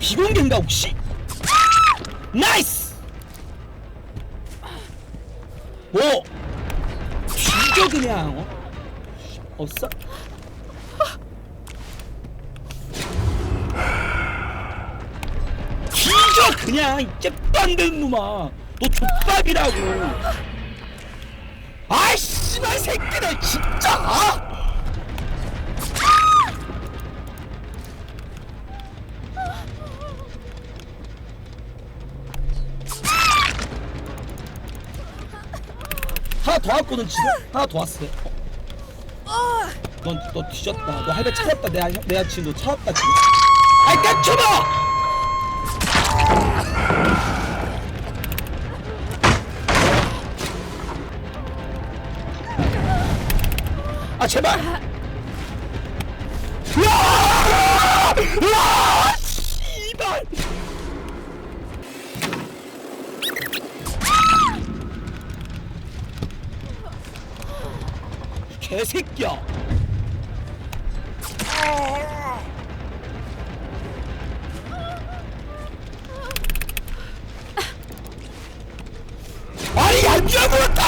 비공개인가 혹시? 나이스! 오! 죽여 그냥 어? 없어? 죽여 그냥 이 되는 놈아 너 족밥이라고 아이 씨발 새끼들 진짜 아! 하나 더 왔거든 지금. 하나 더 왔어. 어. 넌, 너 뒤졌다. 너 할배 찾았다. 내, 내 여친 너 찾았다 지금. 아이 깜짝아 아 제발 개새끼야. 아니 양념으로 다 튀어나와요 씨발